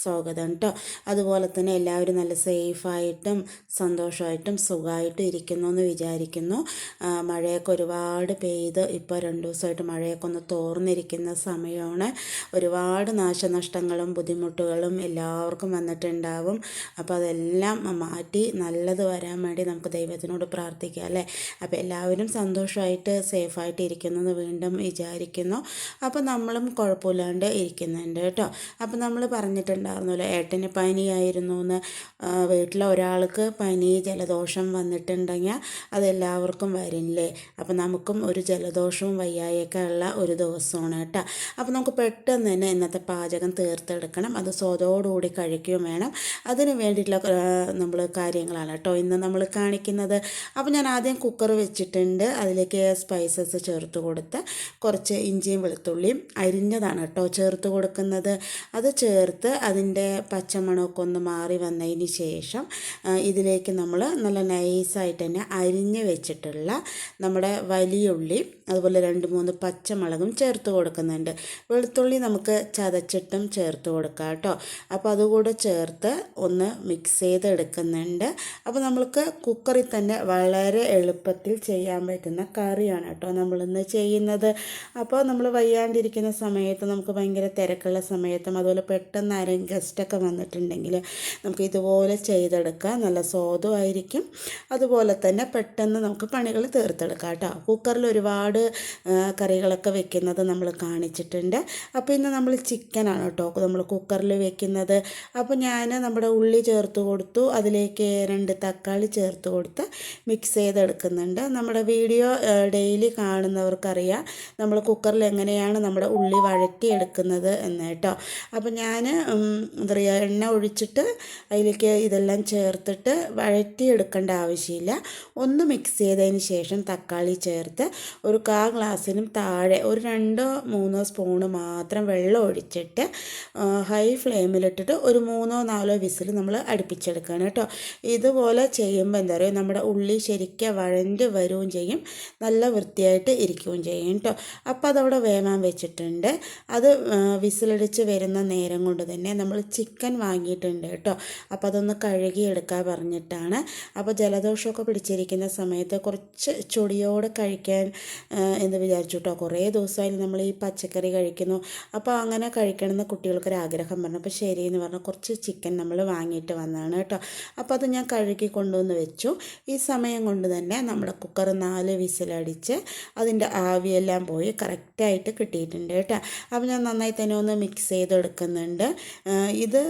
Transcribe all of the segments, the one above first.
സ്വാഗതം കേട്ടോ അതുപോലെ തന്നെ എല്ലാവരും നല്ല സേഫായിട്ടും സന്തോഷമായിട്ടും സുഖമായിട്ടും ഇരിക്കുന്നു എന്ന് വിചാരിക്കുന്നു. മഴയൊക്കെ ഒരുപാട് പെയ്ത് ഇപ്പോൾ രണ്ട് ദിവസമായിട്ട് മഴയൊക്കെ ഒന്ന് തോർന്നിരിക്കുന്ന സമയമാണ്. ഒരുപാട് നാശനഷ്ടങ്ങളും ബുദ്ധിമുട്ടുകളും എല്ലാവർക്കും വന്നിട്ടുണ്ടാവും. അപ്പോൾ അതെല്ലാം മാറ്റി നല്ലത് വരാൻ വേണ്ടി നമുക്ക് ദൈവത്തിനോട് പ്രാർത്ഥിക്കാം അല്ലേ? അപ്പോൾ എല്ലാവരും സന്തോഷമായിട്ട് സേഫായിട്ട് ഇരിക്കുന്നു എന്ന് വീണ്ടും വിചാരിക്കുന്നു. അപ്പോൾ നമ്മളും കുഴപ്പമില്ലാണ്ട് ഇരിക്കുന്നുണ്ട് കേട്ടോ. അപ്പോൾ നമ്മൾ പറഞ്ഞിട്ടുണ്ടായിരുന്നല്ലോ ഏട്ടന് പനിയായിരുന്നു എന്ന് വീട്ടിലെ ഒരാൾക്ക് പനി ജലദോഷം വന്നിട്ടുണ്ടെങ്കിൽ അതെല്ലാവർക്കും വരില്ലേ? അപ്പോൾ നമുക്കും ഒരു ജലദോഷവും വയ്യായൊക്കെ ഉള്ള ഒരു ദിവസമാണ് കേട്ടോ. അപ്പോൾ നമുക്ക് പെട്ടെന്ന് തന്നെ ഇന്നത്തെ പാചകം തീർത്തെടുക്കണം. അത് സ്വതോടുകൂടി കഴിക്കുകയും വേണം. അതിന് വേണ്ടിയിട്ടുള്ള നമ്മൾ കാര്യങ്ങളാണ് കേട്ടോ ഇന്ന് നമ്മൾ കാണിക്കുന്നത്. അപ്പോൾ ഞാൻ ആദ്യം കുക്കർ വെച്ചിട്ടുണ്ട്. അതിലേക്ക് സ്പൈസസ് ചേർത്ത് കൊടുത്ത് കുറച്ച് ഇഞ്ചിയും വെളുത്തുള്ളിയും അരിഞ്ഞതാണ് കേട്ടോ ചേർത്ത് കൊടുക്കുന്നത്. അത് ചേർത്ത് അതിന്റെ പച്ചമണമൊക്കെ ഒന്ന് മാറി വന്നതിന് ശേഷം ഇതിലേക്ക് നമ്മൾ നല്ല നൈസായിട്ട് തന്നെ അരിഞ്ഞ് വെച്ചിട്ടുള്ള നമ്മുടെ വലിയ ഉള്ളി അതുപോലെ രണ്ട് മൂന്ന് പച്ചമുളകും ചേർത്ത് കൊടുക്കുന്നുണ്ട്. വെളുത്തുള്ളി നമുക്ക് ചതച്ചിട്ടും ചേർത്ത് കൊടുക്കാം കേട്ടോ. അപ്പോൾ അതുകൂടെ ചേർത്ത് ഒന്ന് മിക്സ് ചെയ്തെടുക്കുന്നുണ്ട്. അപ്പോൾ നമ്മൾക്ക് കുക്കറിൽ തന്നെ വളരെ എളുപ്പത്തിൽ ചെയ്യാൻ പറ്റുന്ന കറിയാണ് കേട്ടോ നമ്മളിന്ന് ചെയ്യുന്നത്. അപ്പോൾ നമ്മൾ വയ്യാണ്ടിരിക്കുന്ന സമയത്ത് നമുക്ക് ഭയങ്കര തിരക്കുള്ള സമയത്തും അതുപോലെ പെട്ടെന്ന് ഗസ്റ്റൊക്കെ വന്നിട്ടുണ്ടെങ്കിൽ നമുക്ക് ഇതുപോലെ ചെയ്തെടുക്കാം. നല്ല സ്വാദുമായിരിക്കും. അതുപോലെ തന്നെ പെട്ടെന്ന് നമുക്ക് പണികൾ തീർത്തെടുക്കാം കേട്ടോ. കുക്കറിൽ ഒരുപാട് കറികളൊക്കെ വെക്കുന്നത് നമ്മൾ കാണിച്ചിട്ടുണ്ട്. അപ്പോൾ ഇന്ന് നമ്മൾ ചിക്കനാണ് കേട്ടോ. നമ്മൾ കുക്കറിൽ വെക്കുന്നത്. അപ്പോൾ ഞാൻ നമ്മുടെ ഉള്ളി ചേർത്ത് കൊടുത്തു. അതിലേക്ക് രണ്ട് തക്കാളി ചേർത്ത് കൊടുത്ത് മിക്സ് ചെയ്തെടുക്കുന്നുണ്ട്. നമ്മുടെ വീഡിയോ ഡെയിലി കാണുന്നവർക്കറിയാം നമ്മൾ കുക്കറിൽ എങ്ങനെയാണ് നമ്മുടെ ഉള്ളി വഴറ്റിയെടുക്കുന്നത് എന്ന് കേട്ടോ. അപ്പോൾ ഞാൻ എന്താ പറയുക എണ്ണ ഒഴിച്ചിട്ട് അതിലേക്ക് ഇതെല്ലാം ചേർത്തിട്ട് വഴറ്റിയെടുക്കേണ്ട ആവശ്യമില്ല. ഒന്ന് മിക്സ് ചെയ്തതിന് ശേഷം തക്കാളി ചേർത്ത് ഒരു കാ ഗ്ലാസ്സിനും താഴെ ഒരു രണ്ടോ മൂന്നോ സ്പൂണ് മാത്രം വെള്ളം ഒഴിച്ചിട്ട് ഹൈ ഫ്ലെയിമിലിട്ടിട്ട് ഒരു മൂന്നോ നാലോ വിസിൽ നമ്മൾ അടുപ്പിച്ചെടുക്കുകയാണ് കേട്ടോ. ഇതുപോലെ ചെയ്യുമ്പോൾ എന്താ പറയുക നമ്മുടെ ഉള്ളി ശരിക്കും വഴണ്ട് വരികയും ചെയ്യും നല്ല വൃത്തിയായിട്ട് ഇരിക്കുകയും ചെയ്യും കേട്ടോ. അപ്പോൾ അതവിടെ വേവാൻ വെച്ചിട്ടുണ്ട്. അത് വിസിലടിച്ച് വരുന്ന നേരം കൊണ്ട് തന്നെ നമ്മൾ ചിക്കൻ വാങ്ങിയിട്ടുണ്ട് കേട്ടോ. അപ്പോൾ അതൊന്ന് കഴുകിയെടുക്കാൻ പറഞ്ഞിട്ടാണ്. അപ്പോൾ ജലദോഷമൊക്കെ പിടിച്ചിരിക്കുന്ന സമയത്ത് കുറച്ച് ചൊടിയോടെ കഴിക്കാൻ എന്ന് വിചാരിച്ചു കേട്ടോ. കുറേ ദിവസമായി നമ്മൾ ഈ പച്ചക്കറി കഴിക്കുന്നു. അപ്പോൾ അങ്ങനെ കഴിക്കണമെന്ന് കുട്ടികൾക്കൊരു ആഗ്രഹം പറഞ്ഞു. അപ്പോൾ ശരി എന്ന് പറഞ്ഞു. കുറച്ച് ചിക്കൻ നമ്മൾ വാങ്ങിയിട്ട് വന്നതാണ് കേട്ടോ. അപ്പോൾ അത് ഞാൻ കഴുകി കൊണ്ടുവന്ന് വെച്ചു. ഈ സമയം കൊണ്ട് തന്നെ നമ്മുടെ കുക്കർ നാല് വിസിലടിച്ച് അതിന്റെ ആവിയെല്ലാം പോയി കറക്റ്റായിട്ട് കിട്ടിയിട്ടുണ്ട് കേട്ടോ. അപ്പോൾ ഞാൻ നന്നായി തന്നെ ഒന്ന് മിക്സ് ചെയ്തെടുക്കുന്നുണ്ട്. ഇത്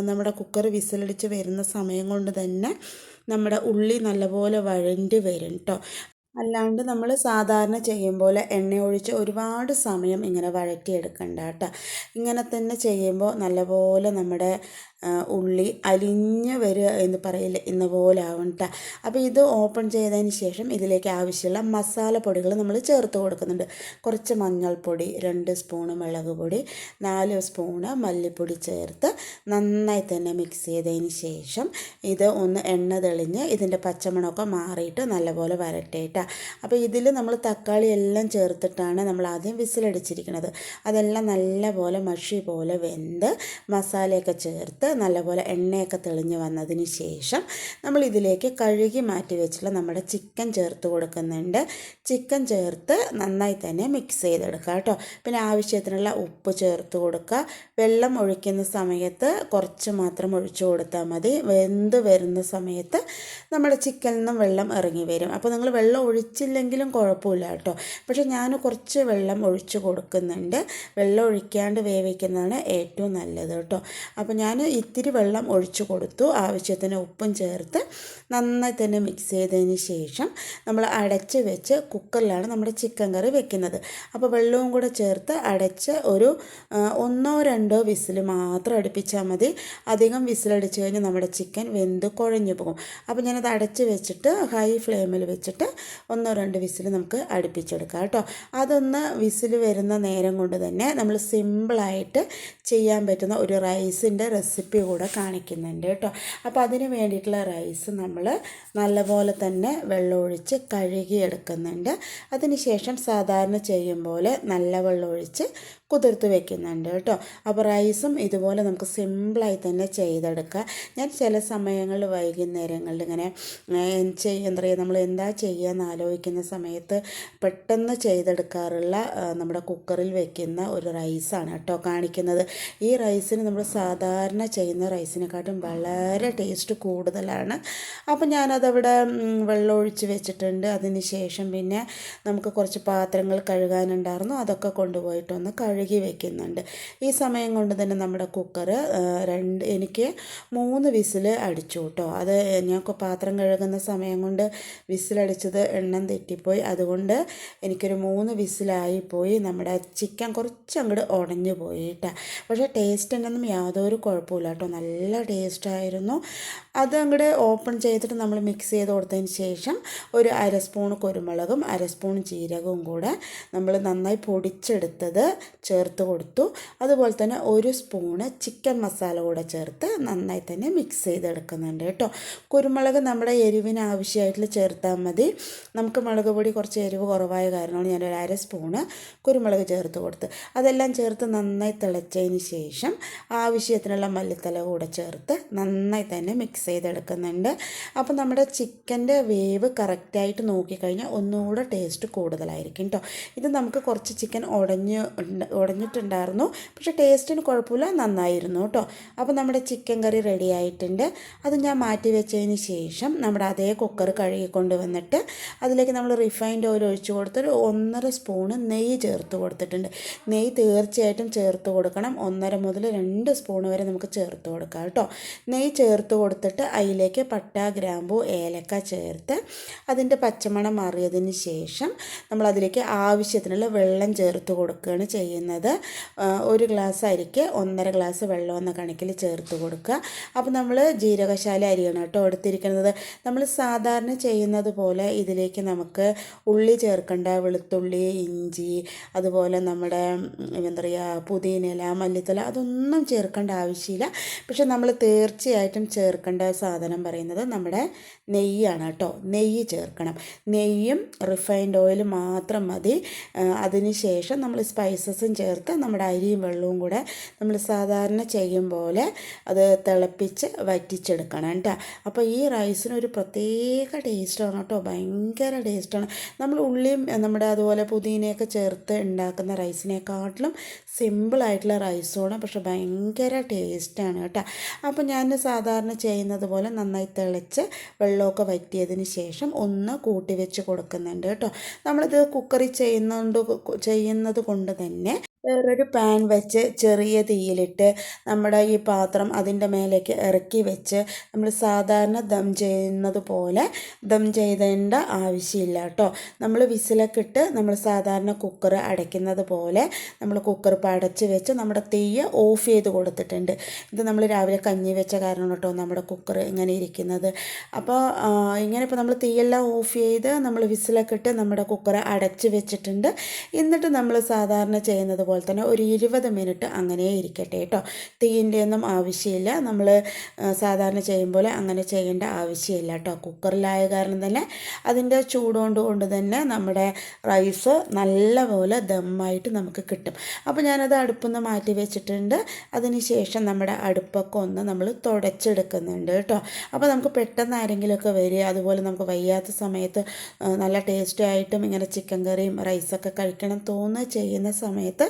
നമ്മുടെ കുക്കർ വിസിലടിച്ച് വരുന്ന സമയം കൊണ്ട് തന്നെ നമ്മുടെ ഉള്ളി നല്ലപോലെ വഴണ്ടി വരും കേട്ടോ അല്ലാണ്ട് നമ്മൾ സാധാരണ ചെയ്യും പോലെ എണ്ണ ഒഴിച്ച് ഒരുപാട് സമയം ഇങ്ങനെ വഴറ്റിയെടുക്കണ്ട കേട്ടോ ഇങ്ങനെ തന്നെ ചെയ്യുമ്പോൾ നല്ലപോലെ നമ്മുടെ ഉള്ളി അലിഞ്ഞ് വരിക എന്ന് പറയില്ല ഇന്ന പോലെ ആവും കേട്ടോ അപ്പോൾ ഇത് ഓപ്പൺ ചെയ്തതിന് ശേഷം ഇതിലേക്ക് ആവശ്യമുള്ള മസാലപ്പൊടികൾ നമ്മൾ ചേർത്ത് കൊടുക്കുന്നുണ്ട്. കുറച്ച് മഞ്ഞൾപ്പൊടി രണ്ട് സ്പൂണ് മുളക് പൊടി നാല് സ്പൂണ് മല്ലിപ്പൊടി ചേർത്ത് നന്നായി തന്നെ മിക്സ് ചെയ്തതിന് ശേഷം ഇത് ഒന്ന് എണ്ണ തെളിഞ്ഞ് ഇതിന്റെ പച്ചമണമൊക്കെ മാറിയിട്ട് നല്ലപോലെ വരട്ടെ കേട്ടോ. അപ്പോൾ ഇതിൽ നമ്മൾ തക്കാളി എല്ലാം ചേർത്തിട്ടാണ് നമ്മൾ ആദ്യം വിസിലടിച്ചിരിക്കുന്നത്. അതെല്ലാം നല്ലപോലെ മഷി പോലെ വെന്ത് മസാലയൊക്കെ ചേർത്ത് നല്ലപോലെ എണ്ണയൊക്കെ തെളിഞ്ഞ് വന്നതിന് ശേഷം നമ്മൾ ഇതിലേക്ക് കഴുകി മാറ്റി വെച്ചിട്ടുള്ള നമ്മുടെ ചിക്കൻ ചേർത്ത് കൊടുക്കുന്നുണ്ട്. ചിക്കൻ ചേർത്ത് നന്നായി തന്നെ മിക്സ് ചെയ്തെടുക്കുക കേട്ടോ. പിന്നെ ആവശ്യത്തിനുള്ള ഉപ്പ് ചേർത്ത് കൊടുക്കുക. വെള്ളം ഒഴിക്കുന്ന സമയത്ത് കുറച്ച് മാത്രം ഒഴിച്ചു കൊടുത്താൽ മതി. വെന്ത് വരുന്ന സമയത്ത് നമ്മുടെ ചിക്കനിൽ നിന്നും വെള്ളം ഇറങ്ങി വരും. അപ്പോൾ നിങ്ങൾ വെള്ളം ഒഴിച്ചില്ലെങ്കിലും കുഴപ്പമില്ല കേട്ടോ. പക്ഷേ ഞാൻ കുറച്ച് വെള്ളം ഒഴിച്ച് കൊടുക്കുന്നുണ്ട്. വെള്ളം ഒഴിക്കാണ്ട് വേവിക്കുന്നതാണ് ഏറ്റവും നല്ലത് കേട്ടോ. അപ്പോൾ ഞാൻ ഇത്തിരി വെള്ളം ഒഴിച്ച് കൊടുത്തു. ആവശ്യത്തിന് ഉപ്പും ചേർത്ത് നന്നായി തന്നെ മിക്സ് ചെയ്തതിന് ശേഷം നമ്മൾ അടച്ച് വെച്ച് കുക്കറിലാണ് നമ്മുടെ ചിക്കൻ കറി വെക്കുന്നത്. അപ്പോൾ വെള്ളവും കൂടെ ചേർത്ത് അടച്ച് ഒരു ഒന്നോ രണ്ടോ വിസിൽ മാത്രം അടുപ്പിച്ചാൽ മതി. അധികം വിസിലടിച്ച് കഴിഞ്ഞാൽ നമ്മുടെ ചിക്കൻ വെന്ത് കുഴഞ്ഞു പോകും. അപ്പോൾ ഞാനത് അടച്ച് വെച്ചിട്ട് ഹൈ ഫ്ലെയിമിൽ വെച്ചിട്ട് ഒന്നോ രണ്ട് വിസിൽ നമുക്ക് അടുപ്പിച്ചെടുക്കാം കേട്ടോ. അതൊന്ന് വിസിൽ വരുന്ന നേരം കൊണ്ട് തന്നെ നമ്മൾ സിമ്പിളായിട്ട് ചെയ്യാൻ പറ്റുന്ന ഒരു റൈസിന്റെ റെസിപ്പി കൂടെ കാണിക്കുന്നുണ്ട് കേട്ടോ. അപ്പോൾ അതിന് വേണ്ടിയിട്ടുള്ള റൈസ് നമ്മൾ നല്ലപോലെ തന്നെ വെള്ളമൊഴിച്ച് കഴുകിയെടുക്കുന്നുണ്ട്. അതിനുശേഷം സാധാരണ ചെയ്യും പോലെ നല്ല വെള്ളമൊഴിച്ച് കുതിർത്ത് വെക്കുന്നുണ്ട് കേട്ടോ. അപ്പോൾ റൈസും ഇതുപോലെ നമുക്ക് സിമ്പിളായി തന്നെ ചെയ്തെടുക്കാം. ഞാൻ ചില സമയങ്ങളിൽ വൈകുന്നേരങ്ങളിൽ ഇങ്ങനെ എന്താ പറയുക നമ്മൾ എന്താ ചെയ്യുകയെന്ന് ആലോചിക്കുന്ന സമയത്ത് പെട്ടെന്ന് ചെയ്തെടുക്കാറുള്ള നമ്മുടെ കുക്കറിൽ വെക്കുന്ന ഒരു റൈസാണ് കേട്ടോ കാണിക്കുന്നത്. ഈ റൈസിന് നമ്മൾ സാധാരണ ചെയ്യുന്ന റൈസിനെക്കാട്ടും വളരെ ടേസ്റ്റ് കൂടുതലാണ്. അപ്പം ഞാനതവിടെ വെള്ളം ഒഴിച്ച് വെച്ചിട്ടുണ്ട്. അതിന് ശേഷം പിന്നെ നമുക്ക് കുറച്ച് പാത്രങ്ങൾ കഴുകാനുണ്ടായിരുന്നു. അതൊക്കെ കൊണ്ടുപോയിട്ടൊന്ന് കഴുകി വെക്കുന്നുണ്ട്. ഈ സമയം കൊണ്ട് തന്നെ നമ്മുടെ കുക്കർ രണ്ട് എനിക്ക് മൂന്ന് വിസിൽ അടിച്ചു കേട്ടോ അത് ഞങ്ങൾക്ക് പാത്രം കഴുകുന്ന സമയം കൊണ്ട് വിസിലടിച്ചത് എണ്ണം തെറ്റിപ്പോയി. അതുകൊണ്ട് എനിക്കൊരു മൂന്ന് വിസിലായിപ്പോയി. നമ്മുടെ ചിക്കൻ കുറച്ച് അങ്ങോട്ട് ഉടഞ്ഞു പോയി കേട്ടോ ടേസ്റ്റ് ഉണ്ടെന്നും യാതൊരു കുഴപ്പമില്ല കേട്ടോ. നല്ല ടേസ്റ്റായിരുന്നു അത് അങ്ങോട്ട് ഓപ്പൺ ചെയ്തിട്ട് നമ്മൾ മിക്സ് ചെയ്ത് കൊടുത്തതിന് ശേഷം ഒരു അര സ്പൂൺ കുരുമുളകും അര സ്പൂൺ ജീരകവും കൂടെ നമ്മൾ നന്നായി പൊടിച്ചെടുത്തത് ചേർത്ത് കൊടുത്തു. അതുപോലെ തന്നെ ഒരു സ്പൂണ് ചിക്കൻ മസാല കൂടെ ചേർത്ത് നന്നായി തന്നെ മിക്സ് ചെയ്തെടുക്കുന്നുണ്ട് കേട്ടോ. കുരുമുളക് നമ്മുടെ എരിവിന് ആവശ്യമായിട്ടുള്ള ചേർത്താൽ മതി. നമുക്ക് മുളക് പൊടി കുറച്ച് എരിവ് കുറവായ കാരണമാണ് ഞാനൊരു അര സ്പൂണ് കുരുമുളക് ചേർത്ത് കൊടുത്ത് അതെല്ലാം ചേർത്ത് നന്നായി തിളച്ചതിന് ശേഷം ആവശ്യത്തിനുള്ള മല്ലിത്തല കൂടെ ചേർത്ത് നന്നായി തന്നെ മിക്സ് ചെയ്തെടുക്കുന്നുണ്ട്. അപ്പോൾ നമ്മുടെ ചിക്കന്റെ വേവ് കറക്റ്റായിട്ട് നോക്കിക്കഴിഞ്ഞാൽ ഒന്നുകൂടെ ടേസ്റ്റ് കൂടുതലായിരിക്കും കേട്ടോ ഇത് നമുക്ക് കുറച്ച് ചിക്കൻ ഉടഞ്ഞ് ഉടഞ്ഞിട്ടുണ്ടായിരുന്നു പക്ഷേ ടേസ്റ്റിന് കുഴപ്പമില്ല നന്നായിരുന്നു കേട്ടോ അപ്പോൾ നമ്മുടെ ചിക്കൻ കറി റെഡി ആയിട്ടുണ്ട്. അത് ഞാൻ മാറ്റി വെച്ചതിന് ശേഷം നമ്മുടെ അതേ കുക്കർ കഴുകിക്കൊണ്ട് വന്നിട്ട് അതിലേക്ക് നമ്മൾ റിഫൈൻഡ് ഓയിൽ ഒഴിച്ച് കൊടുത്തിട്ട് ഒന്നര സ്പൂണ് നെയ്യ് ചേർത്ത് കൊടുത്തിട്ടുണ്ട്. നെയ്യ് തീർച്ചയായിട്ടും ചേർത്ത് കൊടുക്കണം. ഒന്നര മുതൽ രണ്ട് സ്പൂൺ വരെ നമുക്ക് ചേർത്ത് കൊടുക്കാം കേട്ടോ. നെയ്യ് ചേർത്ത് കൊടുത്തിട്ട് അതിലേക്ക് പട്ട ഗ്രാമ്പു ഏലക്ക ചേർത്ത് അതിന്റെ പച്ചമണം മാറിയതിന് ശേഷം നമ്മൾ അതിലേക്ക് ആവശ്യത്തിനുള്ള വെള്ളം ചേർത്ത് കൊടുക്കുകയാണ് ചെയ്യുന്നത്. ഒരു ഗ്ലാസ് അരിക്ക് ഒന്നര ഗ്ലാസ് വെള്ളം എന്ന കണക്കിൽ ചേർത്ത് കൊടുക്കുക. അപ്പോൾ നമ്മൾ ജീരകശാല അരിയാണ് കേട്ടോ എടുത്തിരിക്കുന്നത്. നമ്മൾ സാധാരണ ചെയ്യുന്നത് പോലെ ഇതിലേക്ക് നമുക്ക് ഉള്ളി ചേർക്കേണ്ട വെളുത്തുള്ളി ഇഞ്ചി അതുപോലെ നമ്മുടെ എന്താ പറയുക പുതിനയില മല്ലിത്തല അതൊന്നും ചേർക്കേണ്ട ആവശ്യമില്ല. പക്ഷെ നമ്മൾ തീർച്ചയായിട്ടും ചേർക്കേണ്ട സാധനം പറയുന്നത് നമ്മുടെ നെയ്യാണ് കേട്ടോ. നെയ്യ് ചേർക്കണം. നെയ്യും റിഫൈൻഡ് ഓയിൽ മാത്രം മതി. അതിന് ശേഷം നമ്മൾ സ്പൈസസും ചേർത്ത് നമ്മുടെ അരിയും വെള്ളവും കൂടെ നമ്മൾ സാധാരണ ചെയ്യും പോലെ അത് തിളപ്പിച്ച് വറ്റിച്ചെടുക്കണം കേട്ടോ. അപ്പോൾ ഈ റൈസിന് ഒരു പ്രത്യേക ടേസ്റ്റാണ് കേട്ടോ. ഭയങ്കര ടേസ്റ്റാണ് നമ്മൾ ഉള്ളിയും നമ്മുടെ അതുപോലെ പുതിനയൊക്കെ ചേർത്ത് ഉണ്ടാക്കുന്ന റൈസിനെക്കാട്ടിലും സിമ്പിളായിട്ടുള്ള റൈസുമാണ് പക്ഷെ ഭയങ്കര ടേസ്റ്റാണ് കേട്ടോ. അപ്പോൾ ഞാൻ സാധാരണ ചെയ്യുന്നത് പോലെ നന്നായി തിളച്ച് വെള്ളമൊക്കെ വറ്റിയതിന് ശേഷം ഒന്ന് കൂട്ടി വെച്ച് കൊടുക്കുന്നുണ്ട് കേട്ടോ. നമ്മളിത് കുക്കറി ചെയ്യുന്നുണ്ട് ചെയ്യുന്നത് കൊണ്ട് തന്നെ വേറൊരു പാൻ വെച്ച് ചെറിയ തീയിലിട്ട് നമ്മുടെ ഈ പാത്രം അതിന്റെ മേലേക്ക് ഇറക്കി വെച്ച് നമ്മൾ സാധാരണ ദം ചെയ്യുന്നത് പോലെ ദം ചെയ്തേണ്ട ആവശ്യമില്ല കേട്ടോ. നമ്മൾ വിസിലൊക്കെ ഇട്ട് നമ്മൾ സാധാരണ കുക്കർ അടയ്ക്കുന്നത് പോലെ നമ്മൾ കുക്കർ പടച്ച് വെച്ച് നമ്മുടെ തീയ് ഓഫ് ചെയ്ത് കൊടുത്തിട്ടുണ്ട്. ഇത് നമ്മൾ രാവിലെ കഞ്ഞി വെച്ച കാരണം കേട്ടോ നമ്മുടെ കുക്കർ ഇങ്ങനെ ഇരിക്കുന്നത്. അപ്പോൾ ഇങ്ങനെ ഇപ്പോൾ നമ്മൾ തീയെല്ലാം ഓഫ് ചെയ്ത് നമ്മൾ വിസിലൊക്കെ ഇട്ട് നമ്മുടെ കുക്കർ അടച്ച് വെച്ചിട്ടുണ്ട്. എന്നിട്ട് നമ്മൾ സാധാരണ ചെയ്യുന്നത് പോലെ തന്നെ ഒരു ഇരുപത് മിനിറ്റ് അങ്ങനെ ഇരിക്കട്ടെ കേട്ടോ. തീന്റെ ഒന്നും ആവശ്യമില്ല നമ്മൾ സാധാരണ ചെയ്യുമ്പോൾ അങ്ങനെ ചെയ്യേണ്ട ആവശ്യമില്ല കേട്ടോ. കുക്കറിലായ കാരണം തന്നെ അതിന്റെ ചൂടുകൊണ്ട് കൊണ്ട് തന്നെ നമ്മുടെ റൈസ് നല്ലപോലെ ദമ്മായിട്ട് നമുക്ക് കിട്ടും. അപ്പോൾ ഞാനത് അടുപ്പൊന്ന് മാറ്റി വെച്ചിട്ടുണ്ട്. അതിന് ശേഷം നമ്മുടെ അടുപ്പൊക്കെ ഒന്ന് നമ്മൾ തുടച്ചെടുക്കുന്നുണ്ട് കേട്ടോ. അപ്പോൾ നമുക്ക് പെട്ടെന്ന് ആരെങ്കിലുമൊക്കെ വരിക അതുപോലെ നമുക്ക് വയ്യാത്ത സമയത്ത് നല്ല ടേസ്റ്റി ആയിട്ടും ഇങ്ങനെ ചിക്കൻ കറിയും റൈസൊക്കെ കഴിക്കണം തോന്നുക ചെയ്യുന്ന സമയത്ത്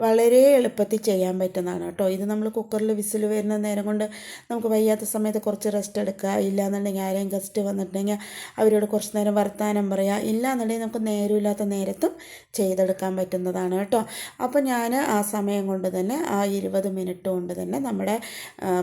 വളരെ എളുപ്പത്തിൽ ചെയ്യാൻ പറ്റുന്നതാണ് കേട്ടോ. ഇത് നമ്മൾ കുക്കറിൽ വിസിൽ വരുന്ന നേരം കൊണ്ട് നമുക്ക് വയ്യാത്ത സമയത്ത് കുറച്ച് റെസ്റ്റ് എടുക്കുക. ഇല്ലാന്നുണ്ടെങ്കിൽ ആരെയും ഗസ്റ്റ് വന്നിട്ടുണ്ടെങ്കിൽ അവരോട് കുറച്ച് നേരം വർത്താനം പറയുക ഇല്ലാന്നുണ്ടെങ്കിൽ നമുക്ക് നേരമില്ലാത്ത നേരത്തും ചെയ്തെടുക്കാൻ പറ്റുന്നതാണ് കേട്ടോ. അപ്പോൾ ഞാൻ ആ സമയം കൊണ്ട് തന്നെ ആ ഇരുപത് മിനിറ്റ് കൊണ്ട് തന്നെ നമ്മുടെ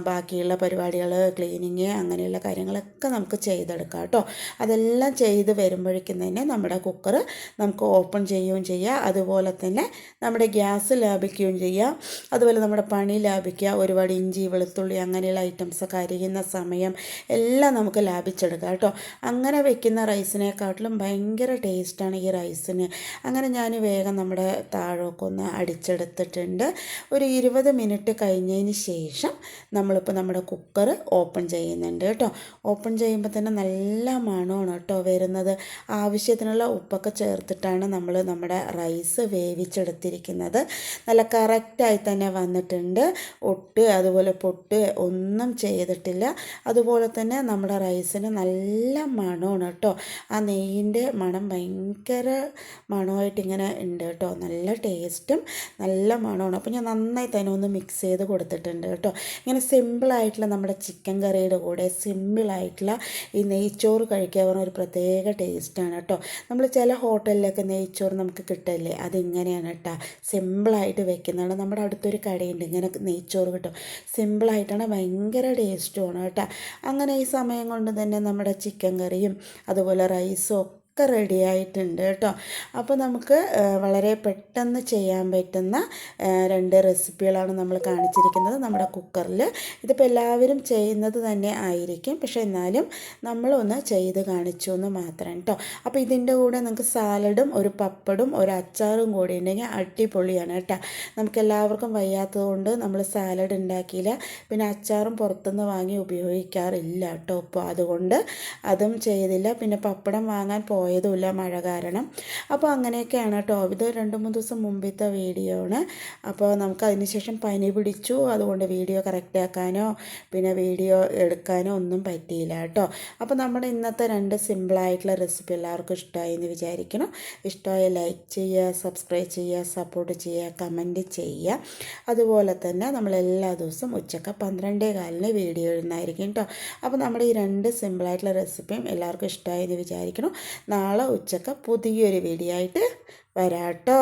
ബാക്കിയുള്ള പരിപാടികൾ ക്ലീനിങ് അങ്ങനെയുള്ള കാര്യങ്ങളൊക്കെ നമുക്ക് ചെയ്തെടുക്കാം കേട്ടോ. അതെല്ലാം ചെയ്ത് വരുമ്പോഴേക്കും തന്നെ നമ്മുടെ കുക്കർ നമുക്ക് ഓപ്പൺ ചെയ്യുകയും ചെയ്യുക അതുപോലെ തന്നെ നമ്മുടെ ഗ്യാസ് ഗ്യാസ് ലാഭിക്കുകയും ചെയ്യാം. അതുപോലെ നമ്മുടെ പണി ലാഭിക്കുക ഒരുപാട് ഇഞ്ചി വെളുത്തുള്ളി അങ്ങനെയുള്ള ഐറ്റംസൊക്കെ അരിയുന്ന സമയം എല്ലാം നമുക്ക് ലാഭിച്ചെടുക്കാം കേട്ടോ. അങ്ങനെ വെക്കുന്ന റൈസിനെക്കാട്ടിലും ഭയങ്കര ടേസ്റ്റാണ് ഈ റൈസിന് അങ്ങനെ ഞാൻ വേഗം നമ്മുടെ താഴൊക്കെ ഒന്ന് അടിച്ചെടുത്തിട്ടുണ്ട്. ഒരു ഇരുപത് മിനിറ്റ് കഴിഞ്ഞതിന് ശേഷം നമ്മളിപ്പോൾ നമ്മുടെ കുക്കർ ഓപ്പൺ ചെയ്യുന്നുണ്ട് കേട്ടോ. ഓപ്പൺ ചെയ്യുമ്പോൾ തന്നെ നല്ല മണമാണ് കേട്ടോ വരുന്നത്. ആവശ്യത്തിനുള്ള ഉപ്പൊക്കെ ചേർത്തിട്ടാണ് നമ്മൾ നമ്മുടെ റൈസ് വേവിച്ചെടുത്തിരിക്കുന്നത്. നല്ല കറക്റ്റായി തന്നെ വന്നിട്ടുണ്ട്. ഒട്ട് അതുപോലെ പൊട്ട് ഒന്നും ചെയ്തിട്ടില്ല. അതുപോലെ തന്നെ നമ്മുടെ റൈസിന് നല്ല മണമാണ് കേട്ടോ. ആ നെയ്യിന്റെ മണം ഭയങ്കര മണമായിട്ട് ഇങ്ങനെ ഉണ്ട് കേട്ടോ. നല്ല ടേസ്റ്റും നല്ല മണമാണ്. അപ്പോൾ ഞാൻ നന്നായി തന്നെ ഒന്ന് മിക്സ് ചെയ്ത് കൊടുത്തിട്ടുണ്ട് കേട്ടോ. ഇങ്ങനെ സിമ്പിളായിട്ടുള്ള നമ്മുടെ ചിക്കൻ കറിയുടെ കൂടെ സിമ്പിളായിട്ടുള്ള ഈ നെയ്ച്ചോറ് കഴിക്കാൻ പറഞ്ഞ ഒരു പ്രത്യേക ടേസ്റ്റാണ് കേട്ടോ. നമ്മൾ ചില ഹോട്ടലിലൊക്കെ നെയ്ച്ചോറ് നമുക്ക് കിട്ടില്ലേ? അതിങ്ങനെയാണ് കേട്ടോ. സിമ്പിളായിട്ട് വെക്കുന്നതാണ്. നമ്മുടെ അടുത്തൊരു കടയുണ്ട്. ഇങ്ങനെ നെയ്ച്ചോറ് കിട്ടും. സിമ്പിളായിട്ടാണ് ഭയങ്കര ടേസ്റ്റുമാണ് കേട്ടോ. അങ്ങനെ ഈ സമയം കൊണ്ട് തന്നെ നമ്മുടെ ചിക്കൻ കറിയും അതുപോലെ റൈസും ഒക്കെ റെഡി ആയിട്ടുണ്ട് കേട്ടോ. അപ്പോൾ നമുക്ക് വളരെ പെട്ടെന്ന് ചെയ്യാൻ പറ്റുന്ന രണ്ട് റെസിപ്പികളാണ് നമ്മൾ കാണിച്ചിരിക്കുന്നത് നമ്മുടെ കുക്കറിൽ ഇതിപ്പോൾ എല്ലാവരും ചെയ്യുന്നത് തന്നെ ആയിരിക്കും. പക്ഷേ എന്നാലും നമ്മളൊന്ന് ചെയ്ത് കാണിച്ചു എന്ന് മാത്രം കേട്ടോ. അപ്പോൾ ഇതിന്റെ കൂടെ നമുക്ക് സാലഡും ഒരു പപ്പടും ഒരു അച്ചാറും കൂടി ഉണ്ടെങ്കിൽ അടിപൊളിയാണ് കേട്ടോ. നമുക്ക് എല്ലാവർക്കും വയ്യാത്തതുകൊണ്ട് നമ്മൾ സാലഡ് ഉണ്ടാക്കിയില്ല. പിന്നെ അച്ചാറും പുറത്തുനിന്ന് വാങ്ങി ഉപയോഗിക്കാറില്ല കേട്ടോ. അപ്പോൾ അതുകൊണ്ട് അതും ചെയ്തില്ല. പിന്നെ പപ്പടം വാങ്ങാൻ പോയതുമില്ല മഴ കാരണം. അപ്പോൾ അങ്ങനെയൊക്കെയാണ് കേട്ടോ. ഇത് രണ്ട് മൂന്ന് ദിവസം മുമ്പത്തെ വീഡിയോ ആണ്. അപ്പോൾ നമുക്ക് അതിന് ശേഷം പനി പിടിച്ചു. അതുകൊണ്ട് വീഡിയോ കറക്റ്റ് ആക്കാനോ പിന്നെ വീഡിയോ എടുക്കാനോ ഒന്നും പറ്റിയില്ല കേട്ടോ. അപ്പോൾ നമ്മുടെ ഇന്നത്തെ രണ്ട് സിമ്പിളായിട്ടുള്ള റെസിപ്പി എല്ലാവർക്കും ഇഷ്ടമായി എന്ന് വിചാരിക്കണം ഇഷ്ടമായി ലൈക്ക് ചെയ്യുക സബ്സ്ക്രൈബ് ചെയ്യുക സപ്പോർട്ട് ചെയ്യുക കമന്റ് ചെയ്യുക. അതുപോലെ തന്നെ നമ്മൾ എല്ലാ ദിവസവും ഉച്ചയ്ക്ക് പന്ത്രണ്ടേ കാലിന് വീഡിയോ ഇടുന്നതായിരിക്കും കേട്ടോ. അപ്പോൾ നമ്മുടെ ഈ രണ്ട് സിമ്പിളായിട്ടുള്ള റെസിപ്പിയും എല്ലാവർക്കും ഇഷ്ടമായി എന്ന് വിചാരിക്കണം നാളെ ഉച്ചയ്ക്ക് പുതിയൊരു വീഡിയോ ആയിട്ട് വരാട്ടോ.